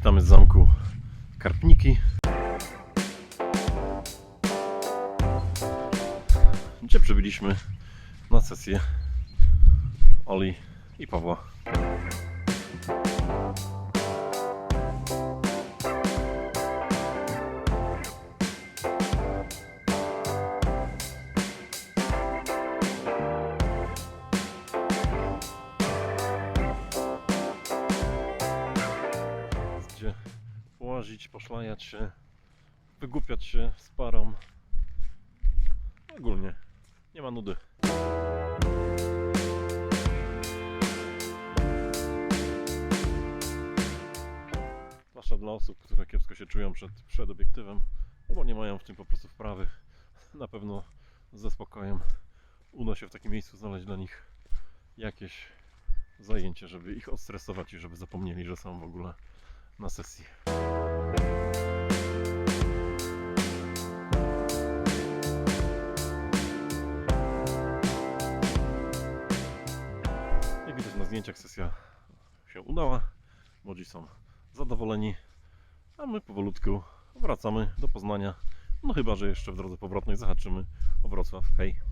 Witamy z zamku Karpniki. Gdzie przybyliśmy na sesję Oli i Pawła. Gdzie połazić, poszlajać się, wygłupiać się z parą. Ogólnie nie ma nudy. Zwłaszcza dla osób, które kiepsko się czują przed, przed obiektywem, albo nie mają w tym po prostu wprawy. Na pewno ze spokojem uda się w takim miejscu znaleźć dla nich jakieś zajęcie, żeby ich odstresować i żeby zapomnieli, że są w ogóle na sesji. Jak widać na zdjęciach sesja się udała. Młodzi są zadowoleni, a my powolutku wracamy do Poznania. No chyba, że jeszcze w drodze powrotnej zahaczymy o Wrocław. Hej!